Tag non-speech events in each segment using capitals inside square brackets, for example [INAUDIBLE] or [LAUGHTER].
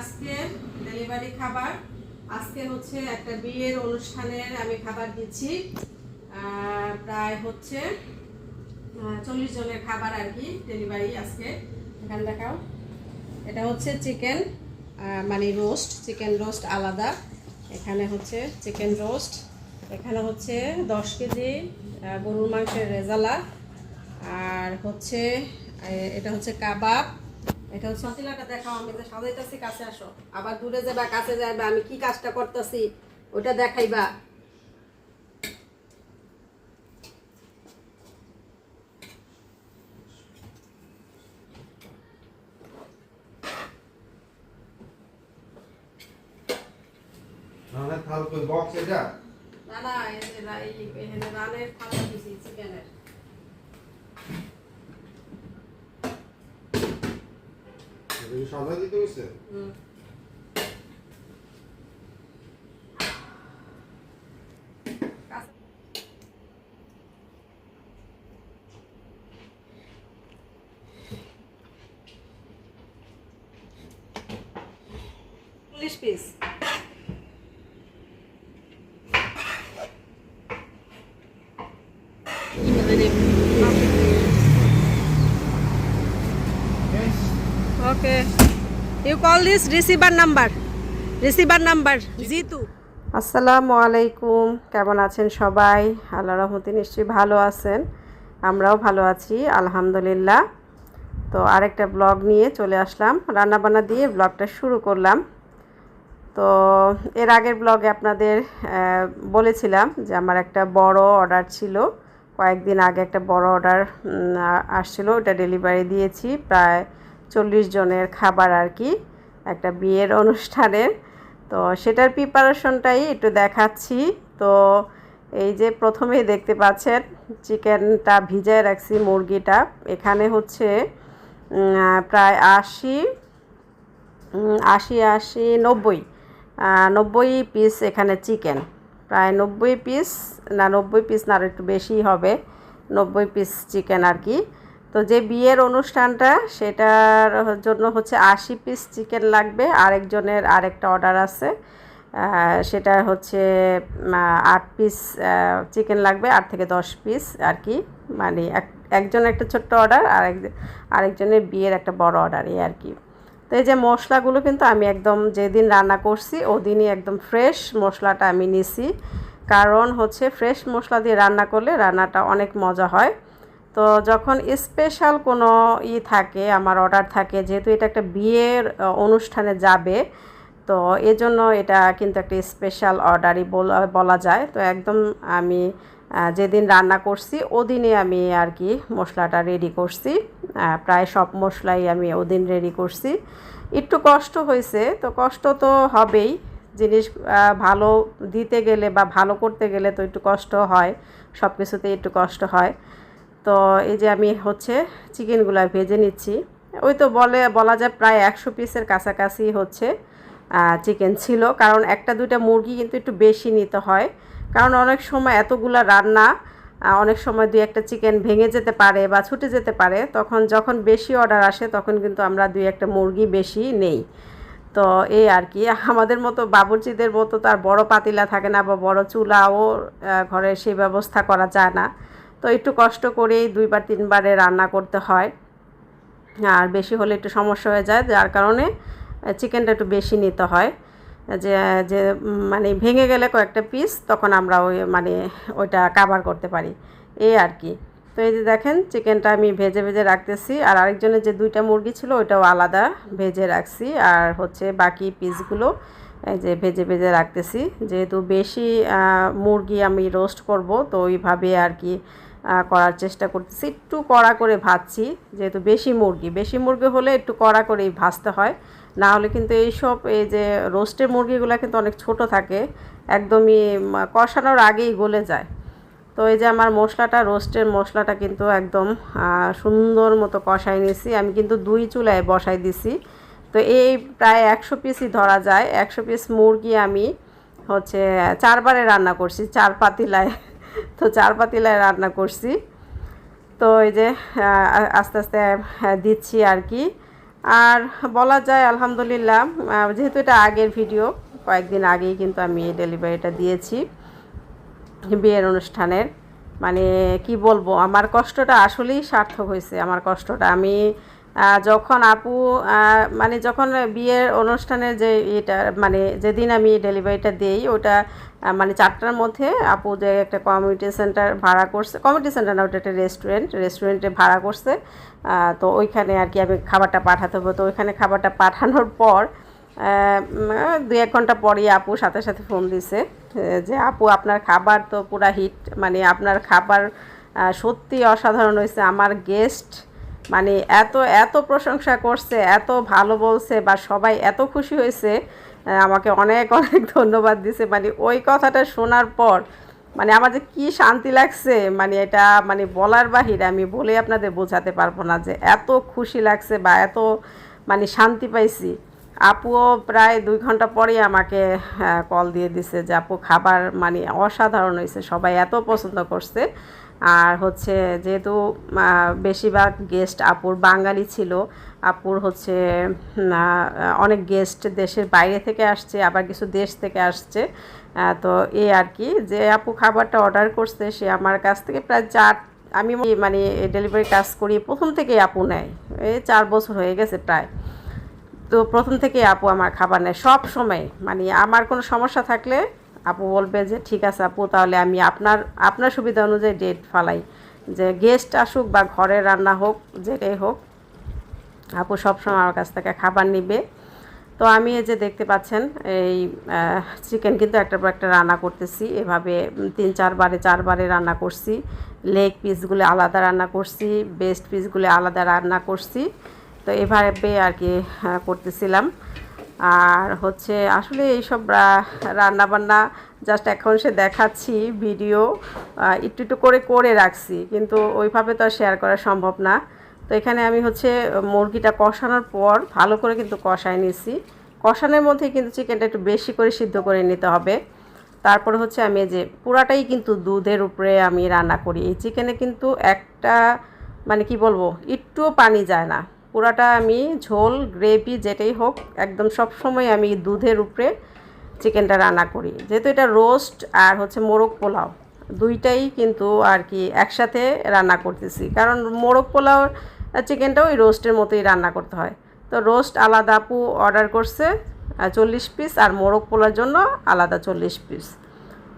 আজকে ডেলিভারি খাবার। আজকে হচ্ছে একটা বিয়ের অনুষ্ঠানের আমি খাবার দিচ্ছি। প্রায় হচ্ছে চল্লিশ জনের খাবার আর কি ডেলিভারি আজকে। এখানে দেখাও। এটা হচ্ছে চিকেন মানে রোস্ট চিকেন রোস্ট আলাদা। এখানে হচ্ছে চিকেন রোস্ট এখানে হচ্ছে দশ কেজি গরুর মাংসের রেজালা। আর হচ্ছে এটা হচ্ছে কাবাব। এটা হচ্ছে দেখাও আমি যে সাজাইতেছি কাছে আসো। আবার দূরে যাবা কাছে যাইবা আমি কি কাজটা করতেছি ওটা দেখাইবা। নাহলে থাল কই বক্স এটা। না না এই রানের থালা দিছি চিকেনের এটা কি সাদা দিতে হইছে হুম কাছে- চল্লিশ piece okay you call this receiver number receiver number Jitu আসসালামু আলাইকুম। কেমন আছেন সবাই? আল্লাহ রহমতে নিশ্চয়ই ভালো আছেন। আমরাও ভালো আছি, আলহামদুলিল্লাহ। তো আরেকটা ব্লগ নিয়ে চলে আসলাম। রান্নাবান্না দিয়ে ব্লগটা শুরু করলাম। তো এর আগের ব্লগে আপনাদের বলেছিলাম যে আমার একটা বড় অর্ডার ছিল। কয়েকদিন আগে একটা বড় অর্ডার আসছিল। ওটা ডেলিভারি দিয়েছি। প্রায় চল্লিশ জনের খাবার আর কি, একটা বিয়ের অনুষ্ঠানের। তো সেটার প্রিপারেশনটাই একটু দেখাচ্ছি। তো এই যে প্রথমেই দেখতে পাচ্ছেন চিকেনটা ভিজায় রাখছি, মুরগিটা। এখানে হচ্ছে প্রায় আশি আশি আশি, নব্বই নব্বই পিস এখানে চিকেন প্রায় নব্বই পিস না, নব্বই পিস না, আর একটু বেশি হবে, নব্বই পিস চিকেন আর কি। তো যে বিয়ের অনুষ্ঠানটা, সেটার জন্য হচ্ছে আশি পিস চিকেন লাগবে, আরেকজনের আরেকটা অর্ডার আছে। সেটা হচ্ছে আট পিস চিকেন লাগবে, আট থেকে দশ পিস আর কি। মানে এক, একজন একটা ছোট্ট অর্ডার আর আরেকজনের বিয়ের একটা বড় অর্ডার এই আর কি। তো এই যে মশলাগুলো কিন্তু আমি একদম যেদিন রান্না করছি, ওদিনই একদম ফ্রেশ মশলাটা আমি নিছি। কারণ হচ্ছে ফ্রেশ মশলা দিয়ে রান্না করলে রান্নাটা অনেক মজা হয়। তো যখন স্পেশাল কোনো ই থাকে, আমার অর্ডার থাকে, যেহেতু এটা একটা বিয়ের অনুষ্ঠানে যাবে, তো এজন্য এটা কিন্তু একটা স্পেশাল অর্ডারই বলা যায়। তো একদম আমি যেদিন রান্না করছি, ওদিনে আমি আর কি মশলাটা রেডি করছি। প্রায় সব মশলাই আমি ওদিন রেডি করছি। একটু কষ্ট হয়েছে তো কষ্ট তো হবেই। জিনিস ভালো দিতে গেলে বা ভালো করতে গেলে তো একটু কষ্ট হয় সব কিছুতে একটু কষ্ট হয়। তো এই যে আমি হচ্ছে চিকেনগুলো ভেজে নিচ্ছি। ওই তো বলে, বলা যায় প্রায় একশো পিসের কাছাকাছি হচ্ছে চিকেন ছিল। কারণ একটা দুইটা মুরগি কিন্তু একটু বেশি নিতে হয়। কারণ অনেক সময় এতগুলা রান্না অনেক সময় দুই একটা চিকেন ভেঙে যেতে পারে বা ছুটে যেতে পারে, তখন যখন বেশি অর্ডার আসে তখন কিন্তু আমরা দুই একটা মুরগি বেশি নেই। তো এই আর কি, আমাদের মতো বাবুর্চিদের মতো তো আর বড় পাতিলা থাকে না বা বড় চুলাও ঘরে সেই ব্যবস্থা করা যায় না। তো একটু কষ্ট করেই দুইবার, তিনবারে রান্না করতে হয়। আর বেশি হলে একটু সমস্যা হয়ে যায়, যার কারণে চিকেনটা একটু বেশি নিতে হয়। যে যে মানে ভেঙে গেলে কয়েকটা পিস তখন আমরা ওই মানে ওইটা কাভার করতে পারি। এই আর কি। তো এই যে দেখেন চিকেনটা আমি ভেজে ভেজে রাখতেছি। আর আরেকজনের যে দুইটা মুরগি ছিল, ওইটাও আলাদা ভেজে রাখছি। আর হচ্ছে বাকি পিসগুলো এই যে ভেজে ভেজে রাখতেছি। যেহেতু বেশি মুরগি আমি রোস্ট করব, তো ওইভাবে আর কি করার চেষ্টা করতেছি। একটু কড়া করে ভাজছি, যেহেতু বেশি মুরগি। বেশি মুরগি হলে একটু কড়া করেই ভাজতে হয়। না হলে কিন্তু এইসব, এই যে রোস্টের মুরগিগুলো কিন্তু অনেক ছোট থাকে, একদমই কষানোর আগেই গলে যায়। তো এই যে আমার মশলাটা রোস্টের মশলাটা কিন্তু একদম সুন্দর মতো কষাই নিয়েছি। আমি কিন্তু দুই চুলায় বসাই দিছি। তো এই প্রায় একশো পিসই ধরা যায়। একশো পিস মুরগি আমি হচ্ছে চারবারে রান্না করছি, চার পাতিলায়। তো চার পাতিলায় রান্না করছি। তো এই যে আস্তে আস্তে দিচ্ছি আর কি। আর বলা যায়, আলহামদুলিল্লাহ যেহেতু এটা আগের ভিডিও, কয়েকদিন আগেই কিন্তু আমি এই ডেলিভারিটা দিয়েছি বিয়ের অনুষ্ঠানের। মানে কি বলব, আমার কষ্টটা আসলেই সার্থক হয়েছে, আমার কষ্টটা। আমি যখন আপু মানে যখন বিয়ের অনুষ্ঠানের যে এটা মানে যেদিন আমি ডেলিভারিটা দেই, ওটা মানে চারটার মধ্যে আপু যে একটা কমিউনিটি সেন্টার ভাড়া করছে কমিউনিটি সেন্টার না, ওটা একটা রেস্টুরেন্ট রেস্টুরেন্টে ভাড়া করছে। তো ওইখানে আর কি আমি খাবারটা পাঠাতে হবে। তো ওইখানে খাবারটা পাঠানোর পর দু এক ঘণ্টা পরেই আপু সাথে সাথে ফোন দিছে যে আপু, আপনার খাবার তো পুরা হিট মানে আপনার খাবার সত্যি অসাধারণ হয়েছে। আমার গেস্ট মানে এত এত প্রশংসা করছে, এত ভালো বলছে বা সবাই এত খুশি হয়েছে আমাকে অনেক [LAUGHS] অনেক ধন্যবাদ দিছে। মানে ওই কথাটা শোনার পর মানে আমার যে কী শান্তি লাগছে মানে এটা মানে বলার বাহিরে আমি বলে আপনাদের বোঝাতে পারব না যে এত খুশি লাগছে বা এত মানে শান্তি পাইছি। আপুও প্রায় দুই ঘণ্টা পরেই আমাকে কল দিয়ে দিছে যে, আপু, খাবার মানে অসাধারণ হয়েছে, সবাই এত পছন্দ করছে। আর হচ্ছে যেহেতু বেশিরভাগ গেস্ট আপুর বাঙালি ছিল, আপুর হচ্ছে অনেক গেস্ট দেশের বাইরে থেকে আসছে, আবার কিছু দেশ থেকে আসছে। তো এই আর কি, যে আপু খাবারটা অর্ডার করছে, সে আমার কাছ থেকে প্রায় চার, আমি মানে ডেলিভারি কাজ করি, প্রথম থেকেই আপু নেয়। এই চার বছর হয়ে গেছে প্রায়। তো প্রথম থেকে আপু আমার খাবার নেয়, সব সময়। মানে আমার কোনো সমস্যা থাকলে আপু বলবে যে, ঠিক আছে আপু, তাহলে আমি আপনার আপনার সুবিধা অনুযায়ী ডেট ফালাই। যে গেস্ট আসুক বা ঘরে রান্না হোক যেটাই হোক, আপু সবসময় আমার কাছ থেকে খাবার নিবে। তো আমি এই যে দেখতে পাচ্ছেন, এই চিকেন কিন্তু একটার পর একটা রান্না করতেছি। এভাবে তিন চারবারে চারবারে রান্না করছি। লেগ পিসগুলো আলাদা রান্না করছি বেস্ট পিসগুলো আলাদা রান্না করছি। তো এভাবে আর কি করতেছিলাম। আর হচ্ছে আসলে এইসব রান্না বান্না জাস্ট এখন সে দেখাচ্ছি ভিডিও একটু একটু করে করে রাখছি। কিন্তু ওইভাবে তো আর শেয়ার করা সম্ভব না। তো এখানে আমি হচ্ছে মুরগিটা কষানোর পর ভালো করে কিন্তু কষায় নিছি। কষানোর মধ্যে কিন্তু চিকেনটা একটু বেশি করে সিদ্ধ করে নিতে হবে। তারপরে হচ্ছে আমি যে পুরাটাই কিন্তু দুধের উপরে আমি রান্না করি। এই চিকেনে কিন্তু একটা মানে কি বলব, একটুও পানি যায় না। পুরাটা আমি ঝোল, গ্রেভি, যেটাই হোক, একদম সব সময় আমি দুধের উপরে চিকেনটা রান্না করি। যেহেতু এটা রোস্ট আর হচ্ছে মোরগ পোলাও, দুইটাই কিন্তু আর কি একসাথে রান্না করতেছি। কারণ মোরগ পোলাও চিকেনটাও ওই রোস্টের মতোই রান্না করতে হয়। তো রোস্ট আলাদা আপু অর্ডার করছে চল্লিশ পিস, আর মোরগ পোলার জন্য আলাদা চল্লিশ পিস।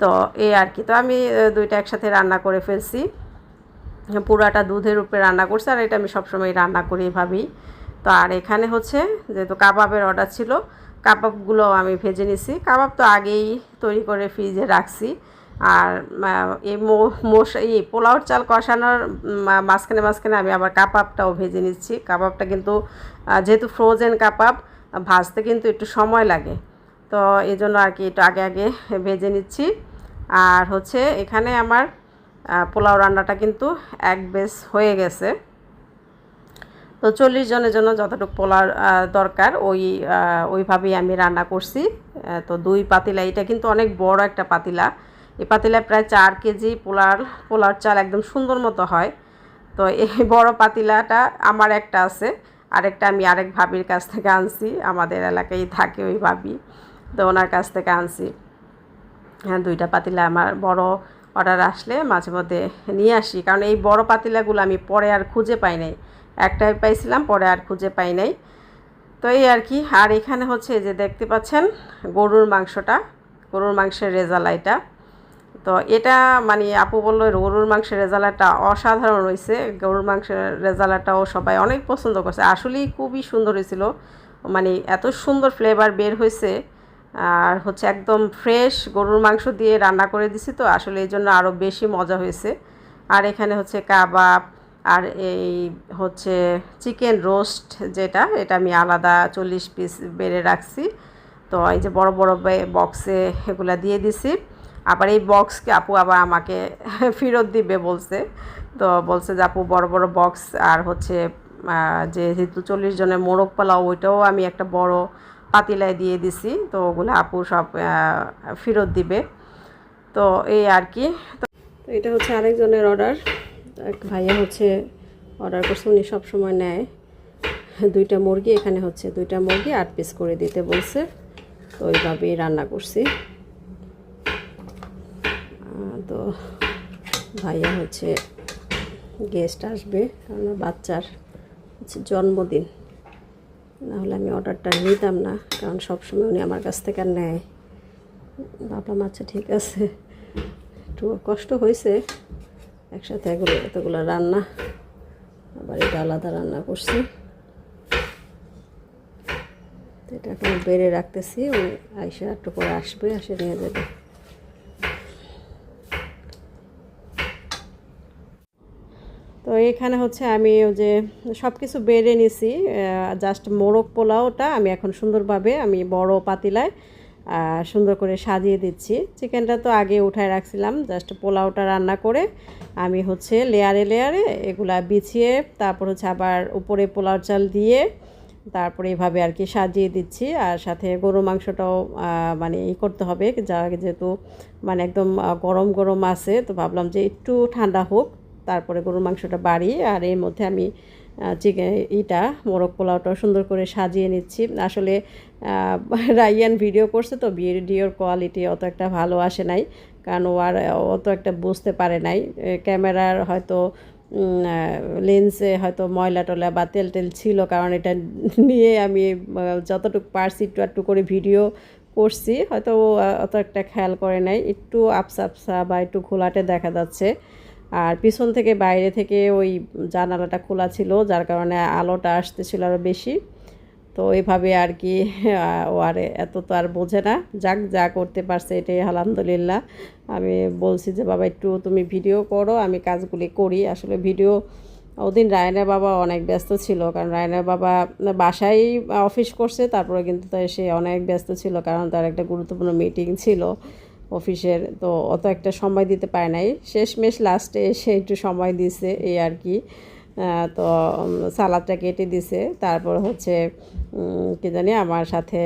তো এই আর কি। তো আমি দুইটা একসাথে রান্না করে ফেলছি। পুরাটা দুধের উপরে রান্না করছে, আর এটা আমি সবসময় রান্না করি এভাবেই। তো আর এখানে হচ্ছে যেহেতু কাবাবের অর্ডার ছিল, কাবাবগুলো আমি ভেজে নিছি। কাবাব তো আগেই তৈরি করে ফ্রিজে রাখছি। আর এই মোশ, এই পোলাওর চাল কষানোর মাঝখানে মাঝখানে আমি আবার কাবাবটাও ভেজে নিচ্ছি। কাবাবটা কিন্তু যেহেতু ফ্রোজেন কাবাব, ভাজতে কিন্তু একটু সময় লাগে। তো এই জন্য আর কি একটু আগে আগে ভেজে নিচ্ছি। আর হচ্ছে এখানে আমার পোলাও রান্নাটা কিন্তু এক বেস হয়ে গেছে। তো চল্লিশ জনের জন্য যতটুকু আহ, দরকার ওই ওইভাবেই আমি রান্না করছি। তো দুই পাতিলা এটা কিন্তু অনেক বড় একটা পাতিলা। এই পাতিলায় প্রায় চার কেজি পোলার পোলার চাল একদম সুন্দর মতো হয়। তো এই [LAUGHS] বড় পাতিলাটা আমার একটা আছে আরেকটা আমি আরেক ভাবির কাছ থেকে আনছি আমাদের এলাকায় থাকে ওই ভাবি। তো ওনার কাছ থেকে আনছি। হ্যাঁ দুইটা পাতিলা আমার বড় অর্ডার আসলে মাঝে মধ্যে নিয়ে আসি। কারণ এই বড় পাতিলাগুলো আমি পরে আর খুঁজে পাই নাই। একটাই পাইছিলাম, পরে আর খুঁজে পাই নাই। তো এই আর কি। আর এখানে হচ্ছে যে দেখতে পাচ্ছেন গরুর মাংসটা, গরুর মাংসের রেজালা এটা। তো এটা মানে আপু বলল গরুর মাংসের রেজালাটা অসাধারণ হয়েছে গরুর মাংসের রেজালাটাও সবাই অনেক পছন্দ করছে। আসলেই খুবই সুন্দর হয়েছিল মানে এত সুন্দর ফ্লেভার বের হয়েছে আর হচ্ছে একদম ফ্রেশ গরুর মাংস দিয়ে রান্না করে দিছি তো, আসলে এই জন্য আরও বেশি মজা হয়েছে। আর এখানে হচ্ছে কাবাব, আর এই হচ্ছে চিকেন রোস্ট যেটা, এটা আমি আলাদা চল্লিশ পিস বেড়ে রাখছি। তো এই যে বড় বড় বক্সে এগুলা দিয়ে দিছি। আবার এই বক্সকে আপু আবার আমাকে [LAUGHS] ফেরত দিবে বলছে। তো বলছে যে, আপু, বড় বড় বক্স আর হচ্ছে যেহেতু চল্লিশ জনের মোরগ পোলাও, ওইটাও আমি একটা বড় পাতিলায় দিয়ে দিছি, তো ওগুলো আপু সব ফেরত দিবে। তো এই আর কি। তো এটা হচ্ছে আরেকজনের অর্ডার এক ভাইয়া হচ্ছে অর্ডার করছে, উনি সবসময় নেয়। দুইটা মুরগি, এখানে হচ্ছে দুইটা মুরগি, আট পিস করে দিতে বলছে। তো ওইভাবেই রান্না করছি। তো ভাইয়া হচ্ছে গেস্ট আসবে, কারণ বাচ্চার হচ্ছে জন্মদিন। নাহলে আমি অর্ডারটা নিতাম না, কারণ সবসময় উনি আমার কাছ থেকে নেয়। ভাবলাম আচ্ছা ঠিক আছে। একটু কষ্ট হয়েছে, একসাথে এগুলো, এতগুলো রান্না। আবার এটা আলাদা রান্না করছি। তো এটা এখন বেড়ে রাখতেছি উনি আইসা একটু করে আসবে, আসে নিয়ে যাবে। তো এখানে হচ্ছে আমি ওই যে সব কিছু বেড়ে নিছি জাস্ট মোরগ পোলাওটা আমি এখন সুন্দরভাবে আমি বড় পাতিলায় সুন্দর করে সাজিয়ে দিচ্ছি। চিকেনটা তো আগে উঠায় রাখছিলাম জাস্ট পোলাওটা রান্না করে আমি হচ্ছে লেয়ারে লেয়ারে এগুলা বিছিয়ে, তারপর হচ্ছে আবার উপরে পোলাও চাল দিয়ে তারপরে এভাবে আর কি সাজিয়ে দিচ্ছি। আর সাথে গরু মাংসটাও মানে ই করতে হবে, যা যেহেতু মানে একদম গরম গরম আছে, তো ভাবলাম যে একটু ঠান্ডা হোক। তারপরে গরুর মাংসটা বাড়ি আর এর মধ্যে আমি চিকেন ইটা, মোরগ পোলাওটা সুন্দর করে সাজিয়ে নিচ্ছি। আসলে [LAUGHS] রাইয়ান ভিডিও করছে তো, ভিডিওর কোয়ালিটি অত একটা ভালো আসে নাই। কারণ ও আর অত একটা বুঝতে পারে নাই। ক্যামেরার হয়তো লেন্সে হয়তো ময়লা টলা বা তেল টেল ছিল। কারণ এটা [LAUGHS] নিয়ে আমি যতটুকু পারছি একটু একটু করে ভিডিও করছি। হয়তো ও অত একটা খেয়াল করে নাই। একটু আপসা আপসা বা একটু ঘোলাটে দেখা যাচ্ছে। আর পিছন থেকে বাইরে থেকে ওই জানালাটা খোলা ছিল, যার কারণে আলোটা আসতেছিল আরও বেশি। তো এইভাবে আর কি ও আর এত তো আর বোঝে না। যাক, যা করতে পারছে এটাই আলহামদুলিল্লাহ। আমি বলছি যে, বাবা, একটু তুমি ভিডিও করো, আমি কাজগুলি করি। আসলে ভিডিও, ওদিন রায়নের বাবা অনেক ব্যস্ত ছিল, কারণ রায়নের বাবা বাসায় অফিস করছে, তারপরে কিন্তু সে অনেক ব্যস্ত ছিল, কারণ তার একটা গুরুত্বপূর্ণ মিটিং ছিল। অফিসের, তো অত একটা সময় দিতে পারে নাই। শেষমেশ লাস্টে এসে একটু সময় দিছে, এই আর কি। তো সালাদটা কেটে দিছে। তারপর হচ্ছে কি জানি আমার সাথে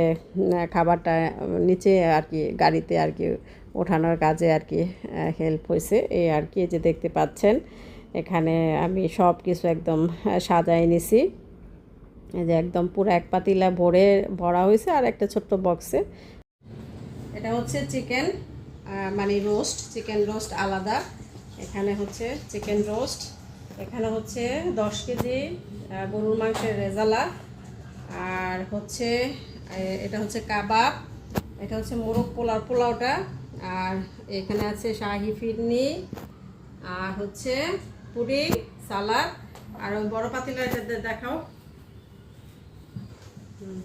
খাবারটা নিচে আর কি, গাড়িতে আর কি ওঠানোর কাজে আর কি হেল্প হয়েছে। এই আর কি যে দেখতে পাচ্ছেন, এখানে আমি সব কিছু একদম সাজাই নিছি। এই যে একদম পুরো এক পাতিলা ভরে ভরা হয়েছে আর একটা ছোট্ট বক্সে এটা হচ্ছে চিকেন মানে রোস্ট চিকেন রোস্ট আলাদা। এখানে হচ্ছে চিকেন রোস্ট এখানে হচ্ছে দশ কেজি গরুর মাংসের রেজালা। আর হচ্ছে এটা হচ্ছে কাবাব। এটা হচ্ছে মোরগ পোলাও, পোলাওটা। আর এখানে আছে শাহি ফিরনি। আর হচ্ছে পুরি, সালাদ। আর ওই বড় পাতিলা এটা দেখাও। হুম।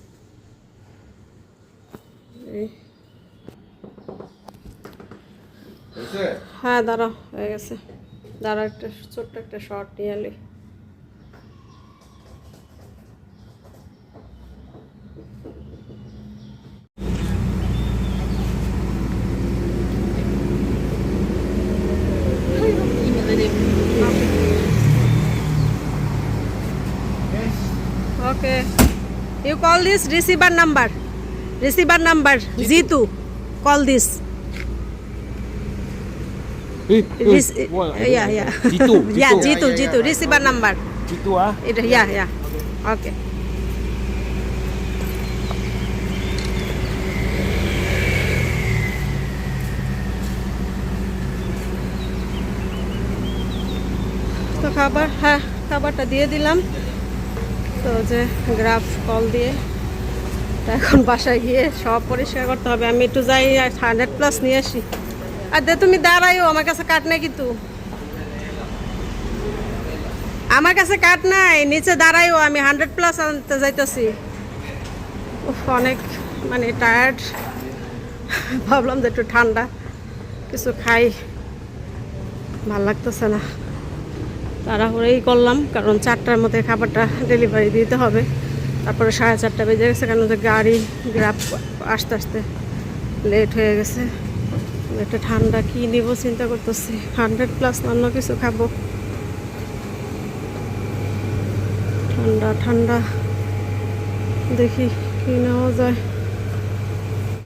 এই হয়েছে হ্যাঁ দাঁড়াও, হয়ে গেছে। দাঁড়াও একটা ছোট্ট একটা শর্ট নিয়ে এলি okay you call this receiver number receiver number Jitu call this yeah, yeah. [LAUGHS] Jitu. [LAUGHS] yeah, Jitu. Jitu, Jitu. Receiver number. Jitu ah. It, yeah, yeah. Okay. তো খাবার হ্যাঁ খাবারটা দিয়ে দিলাম তো যে গ্রাফ কল দিয়ে এখন বাসায় গিয়ে সব পরিষ্কার করতে হবে আমি একটু যাই হান্ড্রেড প্লাস নিয়ে আসি আর দে, তুমি দাঁড়াইও আমার কাছে কাট নেই কিন্তু। আমার কাছে কাট নাই, নিচে দাঁড়াইও আমি হান্ড্রেড প্লাস আনতে যাইতেছি। অনেক মানে টায়ার্ড ভাবলাম যে একটু ঠান্ডা, কিছু খাই। ভালো লাগতেছে না। তাড়াহুড়োই করলাম, কারণ চারটার মধ্যে খাবারটা ডেলিভারি দিতে হবে। তারপরে সাড়ে চারটা বেজে গেছে, কারণ গাড়ি গ্রাফ আস্তে আস্তে লেট হয়ে গেছে। একটা ঠান্ডা কি নিব চিন্তা করতেছি। হান্ড্রেড প্লাস অন্য কিছু খাব। ঠান্ডা ঠান্ডা। দেখি কি নেওয়া যায়।